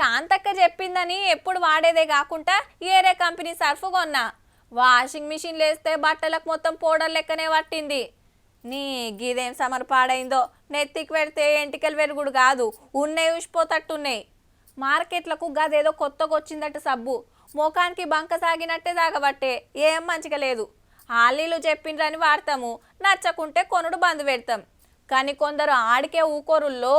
శాంతక్క చెప్పిందని ఎప్పుడు వాడేదే కాకుండా ఏరే కంపెనీ సర్ఫ్ కొన్నా. వాషింగ్ మిషన్ లేస్తే బట్టలకు మొత్తం పౌడర్ లెక్కనే పట్టింది. నీ గీదేం సమర్ పాడైందో నెత్తికి పెడితే ఎంటికలు వెరుగుడు కాదు ఉన్నాయి ఉసిపోతట్టున్నాయి మార్కెట్లకు గదేదో కొత్తగా వచ్చిందట సబ్బు. ముఖానికి బంక సాగినట్టే సాగబట్టే ఏం మంచిగా లేదు. ఆలీలు చెప్పిండ్రని వాడతాము. నచ్చకుంటే కొనుడు బంద్ పెడతాం. కానీ కొందరు ఆడికే ఊకోరుల్లో.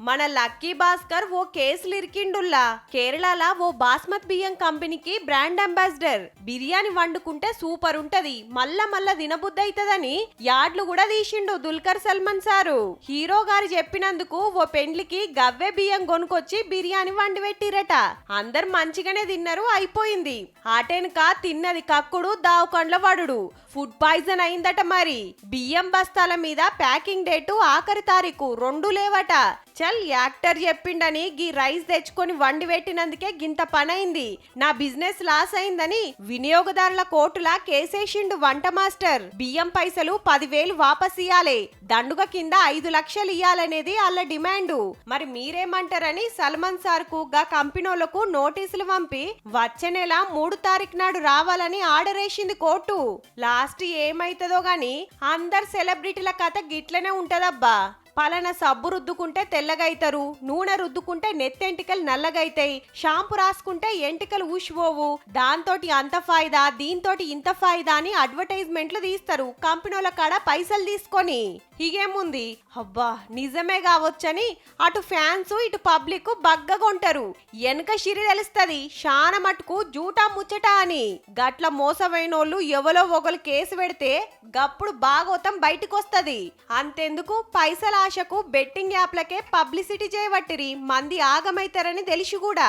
మన లక్కీ భాస్కర్ ఓ కేసులు ఇరికిండుల్లా. కేరళలో ఓ బాస్మత్ బియ్యం కంపెనీకి బ్రాండ్ అంబాసిడర్. బిర్యానీ వండుకుంటే సూపర్ ఉంటది మళ్ళా మళ్ళా దినబుద్ధి అవుతుందని యాడ్లు కూడా తీసిండు దుల్కర్ సల్మాన్ సారు. హీరో గారు చెప్పినందుకు ఓ పెండ్లికి గవ్వే బియ్యం కొనుకొచ్చి బిర్యానీ వండి పెట్టిరట. అందరు మంచిగానే తిన్నారు అయిపోయింది. ఆటెనక తిన్నది కక్కుడు దావుకండ్ల వడుడు. ఫుడ్ పాయిజన్ అయిందట మరి. బియ్యం బస్తాల మీద ప్యాకింగ్ డేట్ ఆఖరి తారీఖు రెండు లేవట. చల్ యాక్టర్ చెప్పిండని గీ రైస్ తెచ్చుకొని వండి పెట్టినందుకే గింత పనైంది. నా బిజినెస్ లాస్ అయిందని వినియోగదారుల కోర్టులా కేసేసిండు వంట మాస్టర్. బియ్యం పైసలు పదివేలు వాపస్ ఇయ్యాలే. దండుగ కింద ఐదు లక్షలు ఇయ్యాలనేది వాళ్ళ డిమాండు. మరి మీరేమంటారని సల్మాన్ సార్కు గా కంపెనీలకు నోటీసులు పంపి వచ్చే నెల మూడు తారీఖు నాడు రావాలని ఆర్డర్ వేసింది కోర్టు. లాస్ట్ ఏమైతుందో గాని అందరు సెలబ్రిటీల కథ గిట్లనే Marabá పలానా సబ్బు రుద్దుకుంటే తెల్లగైతారు నూనె రుద్దుకుంటే నెత్తెంటికలు నల్లగైతాయి షాంపూ రాసుకుంటే ఎంటికలు ఊసిపోవు దాంతోటి అంత ఫాయిదా దీంతోటి ఇంత ఫాయిదా అని అడ్వర్టైజ్మెంట్లు తీస్తారు. కంపెనీల కాడ పైసలు తీసుకొని. ఇగేముంది? అబ్బా నిజమే కావచ్చని అటు ఫ్యాన్స్ ఇటు పబ్లిక్ బగ్గగొంటారు. వెనక షిరి తెలుస్తుంది శాన మటుకు జూటా ముచ్చట అని. గట్ల మోసమైనోళ్ళు ఎవలో ఒకరు కేసు పెడితే గప్పుడు భాగవతం బయటకొస్తది. అంతెందుకు? పైసలు భాషకు బెట్టింగ్ యాప్లకే పబ్లిసిటీ చేయబట్టిరి. మంది ఆగమైతారని తెలిసి కూడా.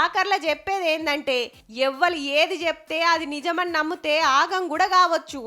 ఆఖర్ల చెప్పేది ఏందంటే ఎవ్వరు ఏది చెప్తే అది నిజమని నమ్మితే ఆగం కూడా కావచ్చు